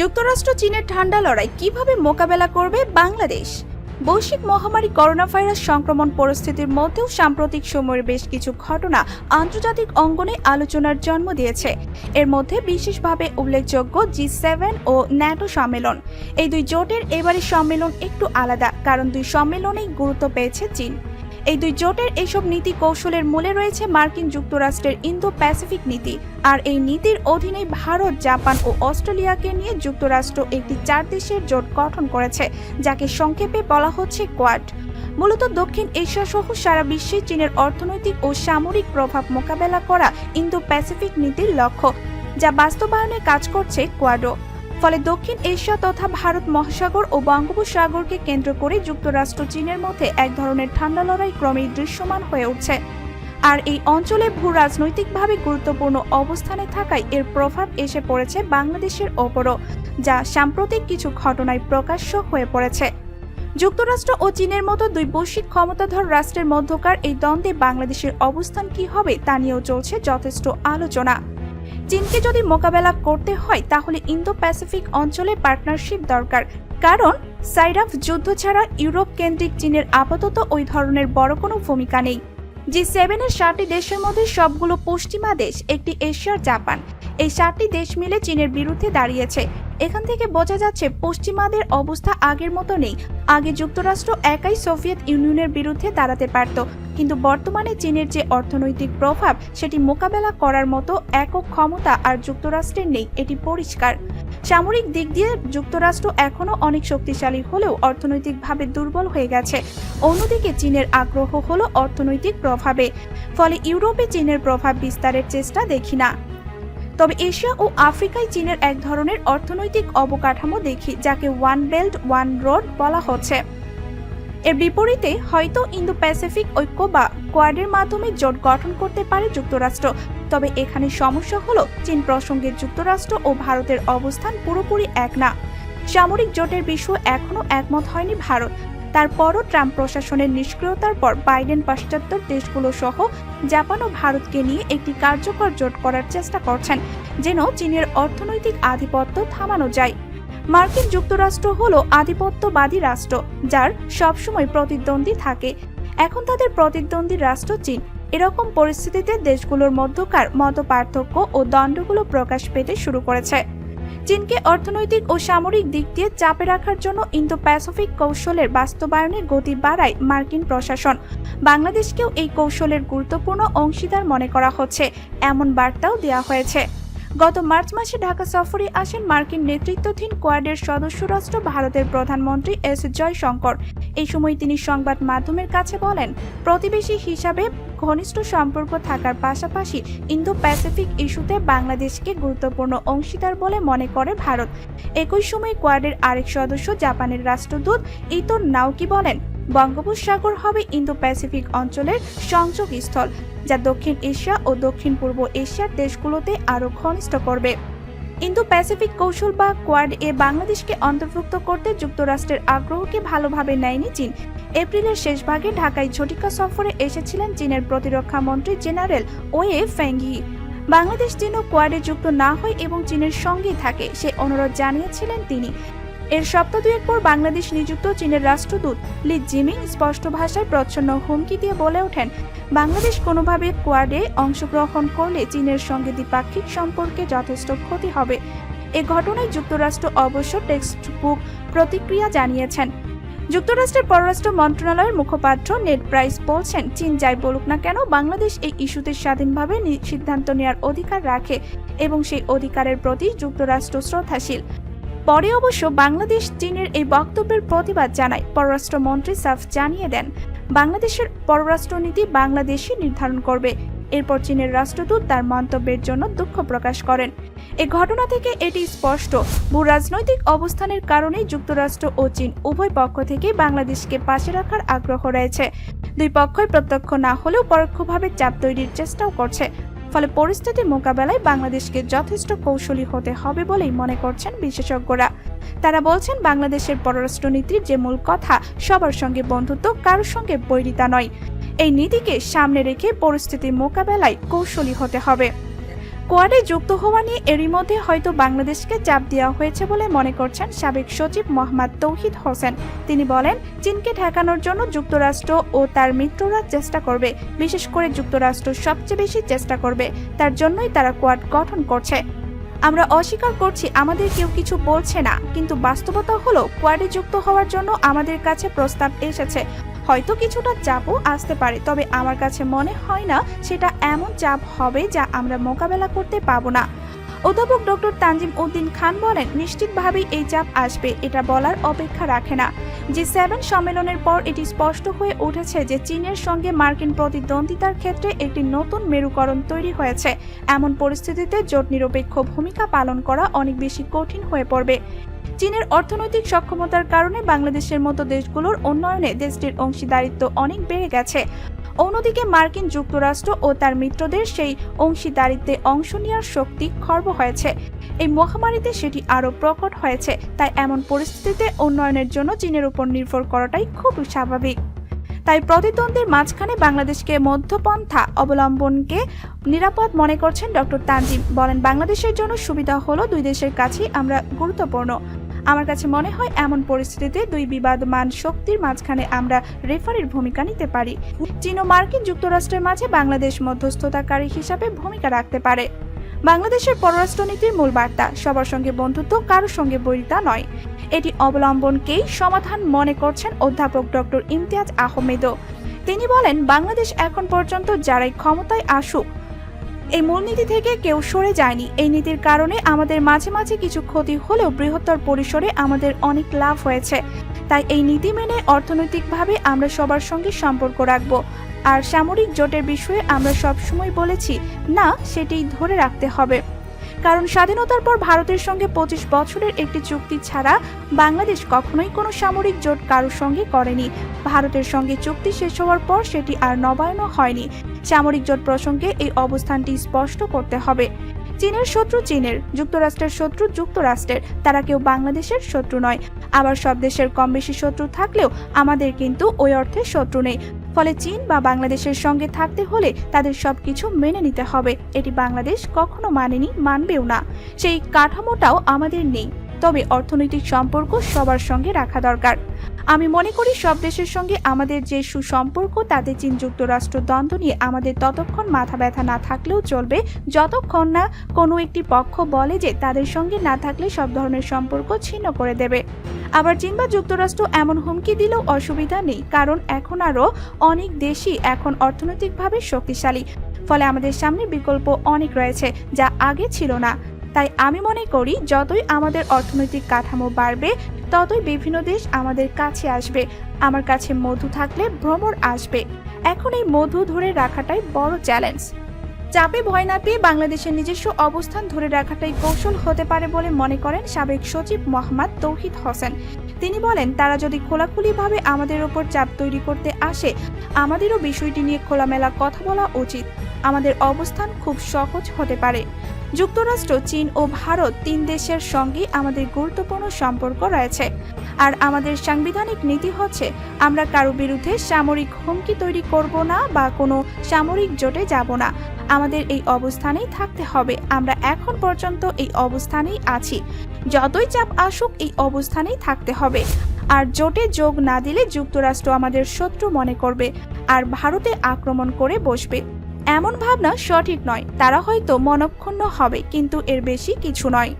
যুক্তরাষ্ট্র চীনের ঠান্ডা লড়াই কীভাবে মোকাবেলা করবে বাংলাদেশ? বৈশ্বিক মহামারী করোনা ভাইরাস সংক্রমণ পরিস্থিতির মধ্যেও সাম্প্রতিক সময়ের বেশ কিছু ঘটনা আন্তর্জাতিক অঙ্গনে আলোচনার জন্ম দিয়েছে। এর মধ্যে বিশেষভাবে উল্লেখযোগ্য জি সেভেন ও ন্যাটো সম্মেলন। এই দুই জোটের এবারের সম্মেলন একটু আলাদা, কারণ দুই সম্মেলনেই গুরুত্ব পেয়েছে চীন। এই দুই জোটের এইসব নীতি কৌশলের মূলে রয়েছে মার্কিন যুক্তরাষ্ট্রের ইন্দো প্যাসিফিক নীতি। আর এই নীতির অধীনে ভারত, জাপান ও অস্ট্রেলিয়াকে নিয়ে যুক্তরাষ্ট্র একটি চার দেশের জোট গঠন করেছে, যাকে সংক্ষেপে বলা হচ্ছে কোয়াড। মূলত দক্ষিণ এশিয়া সহ সারা বিশ্বে চীনের অর্থনৈতিক ও সামরিক প্রভাব মোকাবেলা করা ইন্দো প্যাসিফিক নীতির লক্ষ্য, যা বাস্তবায়নে কাজ করছে কোয়াডো। ফলে দক্ষিণ এশিয়া তথা ভারত মহাসাগর ও বঙ্গোপসাগরকে কেন্দ্র করে যুক্তরাষ্ট্র চীনের মধ্যে এক ধরনের ঠান্ডা লড়াই ক্রমেই দৃশ্যমান হয়ে উঠছে। আর এই অঞ্চলে ভূ রাজনৈতিকভাবে গুরুত্বপূর্ণ অবস্থানে থাকায় এর প্রভাব এসে পড়েছে বাংলাদেশের ওপরও, যা সাম্প্রতিক কিছু ঘটনায় প্রকাশ্য হয়ে পড়েছে। যুক্তরাষ্ট্র ও চীনের মতো দুই বৈশ্বিক ক্ষমতাধর রাষ্ট্রের মধ্যকার এই দ্বন্দ্বে বাংলাদেশের অবস্থান কি হবে তা নিয়েও চলছে যথেষ্ট আলোচনা। চীনকে যদি মোকাবেলা করতে হয়, তাহলে ইন্দো প্যাসিফিক অঞ্চলে পার্টনারশিপ দরকার। কারণ, সাইরাফ যুদ্ধ ছাড়া ইউরোপ কেন্দ্রিক চীনের আপাতত ওই ধরনের বড় কোনো ভূমিকা নেই। জি সেভেনের সাতটি দেশের মধ্যে সবগুলো পশ্চিমা দেশ, একটি এশিয়ার জাপান। এই সাতটি দেশ মিলে চীনের বিরুদ্ধে দাঁড়িয়েছে। এখান থেকে বোঝা যাচ্ছে পশ্চিমাদের অবস্থা আগের মতো নেই। আগে যুক্তরাষ্ট্র একাই সোভিয়েত ইউনিয়নের বিরুদ্ধে দাঁড়াতে পারত, কিন্তু বর্তমানে চীনের যে অর্থনৈতিক প্রভাব, সেটি মোকাবেলা করার মতো একক ক্ষমতা আর যুক্তরাষ্ট্রের নেই, এটি পরিষ্কার। সামরিক দিক দিয়ে যুক্তরাষ্ট্র এখনও অনেক শক্তিশালী হলেও অর্থনৈতিকভাবে দুর্বল হয়ে গেছে। অন্যদিকে চীনের আগ্রহ হলো অর্থনৈতিক প্রভাবে, ফলে ইউরোপে চীনের প্রভাব বিস্তারের চেষ্টা দেখি না। তবে এশিয়া ও আফ্রিকায় চীনের এক ধরনের অর্থনৈতিক অবকাঠামো দেখি, যাকে ওয়ান বেল্ট ওয়ান রোড বলা হচ্ছে। এর বিপরীতে হয়তো ইন্দো প্যাসিফিক ঐক্য বা কোয়াডের মাধ্যমে জোট গঠন করতে পারে যুক্তরাষ্ট্র, তবে এখানে সমস্যা হলো চীন প্রসঙ্গে যুক্তরাষ্ট্র ও ভারতের অবস্থান পুরোপুরি এক না। সামরিক জোটের বিষয়ে এখনও একমত হয়নি ভারত তারপরও ট্রাম্প প্রশাসনের নিষ্ক্রিয়তার পর বাইডেন পাশ্চাত্য দেশগুলো সহ জাপান ও ভারতকে নিয়ে একটি কার্যকর জোট করার চেষ্টা করছেন, যেন চীনের অর্থনৈতিক আধিপত্য থামানো যায়। মার্কিন যুক্তরাষ্ট্র হল আধিপত্যবাদী রাষ্ট্র, যার সবসময় প্রতিদ্বন্দ্বী থাকে। এখন তাদের প্রতিদ্বন্দ্বী রাষ্ট্র চীন। এরকম পরিস্থিতিতে দেশগুলোর মধ্যকার মত পার্থক্য ও দণ্ডগুলো প্রকাশ পেতে শুরু করেছে। চীনকে অর্থনৈতিক ও সামরিক দিক দিয়ে চাপে রাখার জন্য ইন্দো প্যাসিফিক কৌশলের বাস্তবায়নে গতি বাড়ায় মার্কিন প্রশাসন। বাংলাদেশকেও এই কৌশলের গুরুত্বপূর্ণ অংশীদার মনে করা হচ্ছে, এমন বার্তাও দেওয়া হয়েছে। গত মার্চ মাসে ঢাকা সফরে আসেন মার্কিন নেতৃত্বাধীন কোয়াডের সদস্য রাষ্ট্র ভারতের প্রধানমন্ত্রী এস জয়শঙ্কর। এই সময় তিনি সংবাদ মাধ্যমের কাছে বলেন, প্রতিবেশী হিসাবে ঘনিষ্ঠ সম্পর্ক থাকার পাশাপাশি ইন্দো প্যাসিফিক ইস্যুতে বাংলাদেশকে গুরুত্বপূর্ণ অংশীদার বলে মনে করে ভারত। একই সময় কোয়াডের আরেক সদস্য জাপানের রাষ্ট্রদূত ইতো নাওকি বলেন বঙ্গোপসাগর হবে ইন্দো প্যাসিফিক অঞ্চলের সংযোগ স্থল যা দক্ষিণ এশিয়া ও দক্ষিণ পূর্ব এশিয়ার দেশগুলোতে আরও ঘনিষ্ঠ করবে। ইন্দো প্যাসিফিক কৌশল বা কোয়াড এ বাংলাদেশকে অন্তর্ভুক্ত করতে যুক্তরাষ্ট্রের আগ্রহকে ভালোভাবে নেয়নি চীন। এপ্রিলের শেষ ভাগে ঢাকায় ঝটিকা সফরে এসেছিলেন চীনের প্রতিরক্ষা মন্ত্রী জেনারেল ওয়ে ফেংহি। বাংলাদেশ যেন কোয়াডে যুক্ত না হয় এবং চীনের সঙ্গেই থাকে, সে অনুরোধ জানিয়েছিলেন তিনি। এর সপ্তাহ দুয়েক পর বাংলাদেশ নিযুক্ত চীনের রাষ্ট্রদূত লি জিমিং স্পষ্ট ভাষায় প্রচ্ছন্ন হুমকি দিয়ে বলে ওঠেন, বাংলাদেশ কোনোভাবে কোয়াডে অংশগ্রহণ করলে চীনের সঙ্গে দ্বিপাক্ষিক সম্পর্কে যথেষ্ট ক্ষতি হবে। এ ঘটনায় যুক্তরাষ্ট্র অবশ্য টেক্সট বুক প্রতিক্রিয়া জানিয়েছেন। যুক্তরাষ্ট্রের পররাষ্ট্র মন্ত্রণালয়ের মুখপাত্র নেট প্রাইস বলছেন, চীন যাই বলুক না কেন, বাংলাদেশ এই ইস্যুতে স্বাধীনভাবে সিদ্ধান্ত নেওয়ার অধিকার রাখে এবং সেই অধিকারের প্রতি যুক্তরাষ্ট্র শ্রদ্ধাশীল। পরে অবশ্য বাংলাদেশ চীনের এই বক্তব্যের প্রতিবাদ জানায় পররাষ্ট্রমন্ত্রী সাফ জানিয়ে দেন, বাংলাদেশের পররাষ্ট্রনীতি বাংলাদেশই নির্ধারণ করবে। এরপর চীনের রাষ্ট্রদূত তার মন্তব্যের জন্য দুঃখ প্রকাশ করেন। এ ঘটনা থেকে এটি স্পষ্ট ভূ রাজনৈতিক অবস্থানের কারণে যুক্তরাষ্ট্র ও চীন উভয় পক্ষ থেকে বাংলাদেশকে পাশে রাখার আগ্রহ রয়েছে। দুই পক্ষই প্রত্যক্ষ না হলেও পরোক্ষভাবে চাপ তৈরির চেষ্টাও করছে। ফলে পরিস্থিতি মোকাবেলায় বাংলাদেশকে যথেষ্ট কৌশলী হতে হবে বলেই মনে করছেন বিশেষজ্ঞরা। তারা বলছেন, বাংলাদেশের পররাষ্ট্রনীতির যে মূল কথা, সবার সঙ্গে বন্ধুত্ব কারোর সঙ্গে বৈরিতা নয়। এই নীতিকে সামনে রেখে পরিস্থিতি মোকাবেলায় কৌশলী হতে হবে। কোয়াডে যুক্ত হওয়া নিয়ে এরই মধ্যে হয়তো বাংলাদেশকে চাপ দেওয়া হয়েছে বলে মনে করছেন সাবেক সচিব মোহাম্মদ তৌহিদ হোসেন। তিনি বলেন, চীনকে ঠেকানোর জন্য যুক্তরাষ্ট্র ও তার মিত্ররা চেষ্টা করবে, বিশেষ করে যুক্তরাষ্ট্র সবচেয়ে বেশি চেষ্টা করবে, তার জন্যই তারা কোয়াড গঠন করছে। আমরা অস্বীকার করছি, আমাদের কেউ কিছু বলছে না, কিন্তু বাস্তবতা হলো, কোয়াডে যুক্ত হওয়ার জন্য আমাদের কাছে প্রস্তাব এসেছে। হয়তো কিছুটা চাপও আসতে পারে, তবে আমার কাছে মনে হয় না সেটা এমন চাপ হবে যা আমরা মোকাবেলা করতে পাবো না। অধ্যাপক ডক্টর তানজিম উদ্দিন খান বলেন, নিশ্চিতভাবেই এই চাপ আসবে, এটা বলার অপেক্ষা রাখে না। জি সেভেন সম্মেলনের পর এটি স্পষ্ট হয়ে উঠেছে যে চীনের সঙ্গে মার্কিন প্রতিদ্বন্দ্বিতার ক্ষেত্রে একটি নতুন মেরুকরণ তৈরি হয়েছে। এমন পরিস্থিতিতে জোট নিরপেক্ষ ভূমিকা পালন করা অনেক বেশি কঠিন হয়ে পড়বে। চীনের অর্থনৈতিক সক্ষমতার কারণে বাংলাদেশের মতো দেশগুলোর উন্নয়নে দেশটির অংশীদারিত্ব অনেক বেড়ে গেছে। অন্যদিকে মার্কিন যুক্তরাষ্ট্র ও তার মিত্রদের সেই অংশীদারিত্বে অংশ নেওয়ার শক্তি খর্ব হয়েছে। এই মহামারীতে সেটি আরও প্রকট হয়েছে, তাই এমন পরিস্থিতিতে উন্নয়নের জন্য চীনের উপর নির্ভর করাটাই খুব স্বাভাবিক। তাই প্রতিদ্বন্দ্বীর মাঝখানে বাংলাদেশকে মধ্যপন্থা অবলম্বনকে নিরাপদ মনে করছেন ডক্টর তানজিম। বলেন, বাংলাদেশের জন্য সুবিধা হলো দুই দেশের কাছেই আমরা গুরুত্বপূর্ণ। আমার কাছে মনে হয় এমন পরিস্থিতিতে দুই বিবাদমান শক্তির মাঝখানে আমরা রেফারির ভূমিকা নিতে পারি। চীন ও মার্কিন যুক্তরাষ্ট্রের মাঝে বাংলাদেশ মধ্যস্থতাকারী হিসাবে ভূমিকা রাখতে পারে। বাংলাদেশের পররাষ্ট্রনীতির মূল বার্তা, সবার সঙ্গে বন্ধুত্ব, কারোর সঙ্গে বৈরিতা নয়। এটি অবলম্বনকেই সমাধান মনে করছেন অধ্যাপক ডক্টর ইমতিয়াজ আহমেদও। তিনি বলেন, বাংলাদেশ এখন পর্যন্ত যারাই ক্ষমতায় আসুক এই মূলনীতি থেকে কেউ সরে যায়নি। এই নীতির কারণে আমাদের মাঝে মাঝে কিছু ক্ষতি হলেও বৃহত্তর পরিসরে আমাদের অনেক লাভ হয়েছে। তাই এই নীতি মেনে অর্থনৈতিকভাবে আমরা সবার সঙ্গে সম্পর্ক রাখব। আর সামরিক জোটের বিষয়ে আমরা সবসময় বলেছি, না, সেটি ধরে রাখতে হবে। কারণ স্বাধীনতার পর ভারতের সঙ্গে পঁচিশ বছরের একটি চুক্তি ছাড়া বাংলাদেশ কখনোই কোনো সামরিক জোট কারোর সঙ্গে করেনি। ভারতের সঙ্গে চুক্তি শেষ হওয়ার পর সেটি আর নবায়নও হয়নি। সামরিক জোট প্রসঙ্গে এই অবস্থানটি স্পষ্ট করতে হবে। চীনের শত্রু চীনের, যুক্তরাষ্ট্রের শত্রু যুক্তরাষ্ট্রের, তারা কেউ বাংলাদেশের শত্রু নয়। আবার সব দেশের কম বেশি শত্রু থাকলেও আমাদের কিন্তু ওই অর্থে শত্রু নেই। ফলে চীন বা বাংলাদেশের সঙ্গে থাকতে হলে তাদের সবকিছু মেনে নিতে হবে। এটি বাংলাদেশ কখনো মানেনি, মানবেও না। সেই কাঠামোটাও আমাদের নেই। তবে অর্থনৈতিক সম্পর্ক সবার সঙ্গে রাখা দরকার। আমি মনে করি সব দেশের সঙ্গে আমাদের যে সুসম্পর্ক, তাতে চীন যুক্তরাষ্ট্র দ্বন্দ্ব নিয়ে আমাদের ততক্ষণ মাথা ব্যথা না থাকলেও চলবে। যতক্ষণ না কোনো একটি পক্ষ বলে যে তাদের সঙ্গে না থাকলে সব ধরনের সম্পর্ক ছিন্ন করে দেবে। আবার চীন বা যুক্তরাষ্ট্র এমন হুমকি দিলেও অসুবিধা নেই, কারণ এখন আরও অনেক দেশই এখন অর্থনৈতিকভাবে শক্তিশালী। ফলে আমাদের সামনে বিকল্প অনেক রয়েছে যা আগে ছিল না। তাই আমি মনে করি, যতই আমাদের অর্থনৈতিক কাঠামো বাড়বে, ততই বিভিন্ন দেশ আমাদের কাছে আসবে। আমার কাছে মধু থাকলে ভ্রমর আসবে। এখন এই মধু ধরে রাখাটাই বড় চ্যালেঞ্জ। চাপে ভয় না পেয়ে বাংলাদেশের নিজস্ব অবস্থান ধরে রাখাটাই কৌশল হতে পারে বলে মনে করেন সাবেক সচিব মোহাম্মদ তৌহিদ হোসেন। তিনি বলেন, তারা যদি খোলাখুলিভাবে আমাদের ওপর চাপ তৈরি করতে আসে, আমাদেরও বিষয়টি নিয়ে খোলামেলা কথা বলা উচিত। আমাদের অবস্থান খুব সহজ হতে পারে। যুক্তরাষ্ট্র, চীন ও ভারত তিন দেশের সঙ্গে আমাদের গুরুত্বপূর্ণ সম্পর্ক রয়েছে। আর আমাদের সাংবিধানিক নীতি হচ্ছে, আমরা কারও বিরুদ্ধে সামরিক হুমকি তৈরি করব না বা কোনো সামরিক জোটে যাব না। আমাদের এই অবস্থানেই থাকতে হবে। আমরা এখন পর্যন্ত এই অবস্থানেই আছি। যতই চাপ আসুক, এই অবস্থানেই থাকতে হবে। আর জোটে যোগ না দিলে যুক্তরাষ্ট্র আমাদের শত্রু মনে করবে। আর ভারতে আক্রমণ করে বসবে। এমন ভাবনা সঠিক নয় তারা হয়তো মনক্ষুণ্ণ হবে কিন্তু এর বেশি কিছু নয়।